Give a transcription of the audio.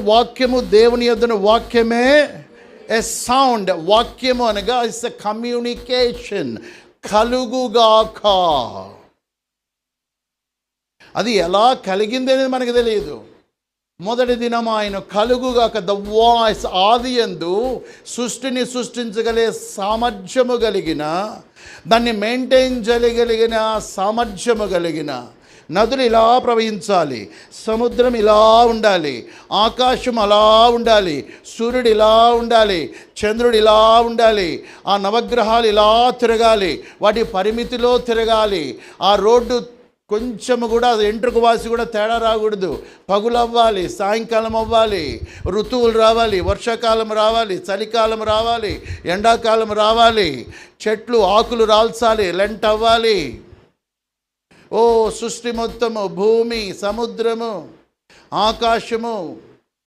వాక్యము దేవుని యొద్దన వాక్యమే. ఎ సౌండ్ వాక్యము అనగా ఇట్స్ ఎ కమ్యూనికేషన్ కలుగుగాక. అది ఎలా కలిగింది అనేది మనకు తెలియదు. మొదటి దినం ఆయన కలుగుగాక ద వాయిస్ ఆది ఎందు సృష్టిని సృష్టించగలిగే సామర్థ్యము కలిగిన దాన్ని మెయింటైన్ చేయగలిగిన సామర్థ్యము కలిగిన నదులు ఇలా ప్రవహించాలి సముద్రం ఇలా ఉండాలి ఆకాశం అలా ఉండాలి సూర్యుడు ఇలా ఉండాలి చంద్రుడు ఇలా ఉండాలి ఆ నవగ్రహాలు ఇలా తిరగాలి వాటి పరిమితిలో తిరగాలి ఆ రోడ్డు కొంచెం కూడా ఎంట్రుకు వాసి కూడా తేడా రాకూడదు. పగులు అవ్వాలి సాయంకాలం అవ్వాలి ఋతువులు రావాలి వర్షాకాలం రావాలి చలికాలం రావాలి ఎండాకాలం రావాలి చెట్లు ఆకులు రాల్చాలి లెంట్ అవ్వాలి. ఓ సృష్టి మొత్తము భూమి సముద్రము ఆకాశము